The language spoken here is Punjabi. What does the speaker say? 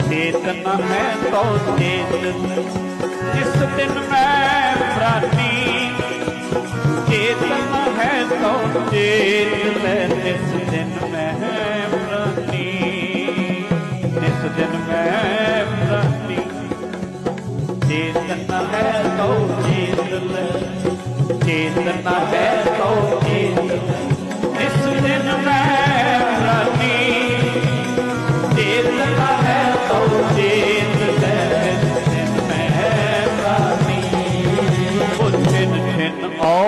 ਚੇਤਨ ਹੈ ਤੋ ਚੇਤਨ ਜਿਸ ਦਿਨ ਮੈਂ ਪ੍ਰਾਨੀ, ਚੇਤਨ ਹੈ ਤੋ ਚੇਤ ਲੈ ਜਿਸ ਦਿਨ ਮੈਂ ਪ੍ਰਾਨੀ, ਜਿਸ ਦਿਨ ਮੈਂ ਪ੍ਰਾਨੀ। ਚੇਤਨ ਹੈ ਤੋ ਚੇਤਨ ਚੇਤਨ ਹੈ ਤੋ ਚੇਤਨ।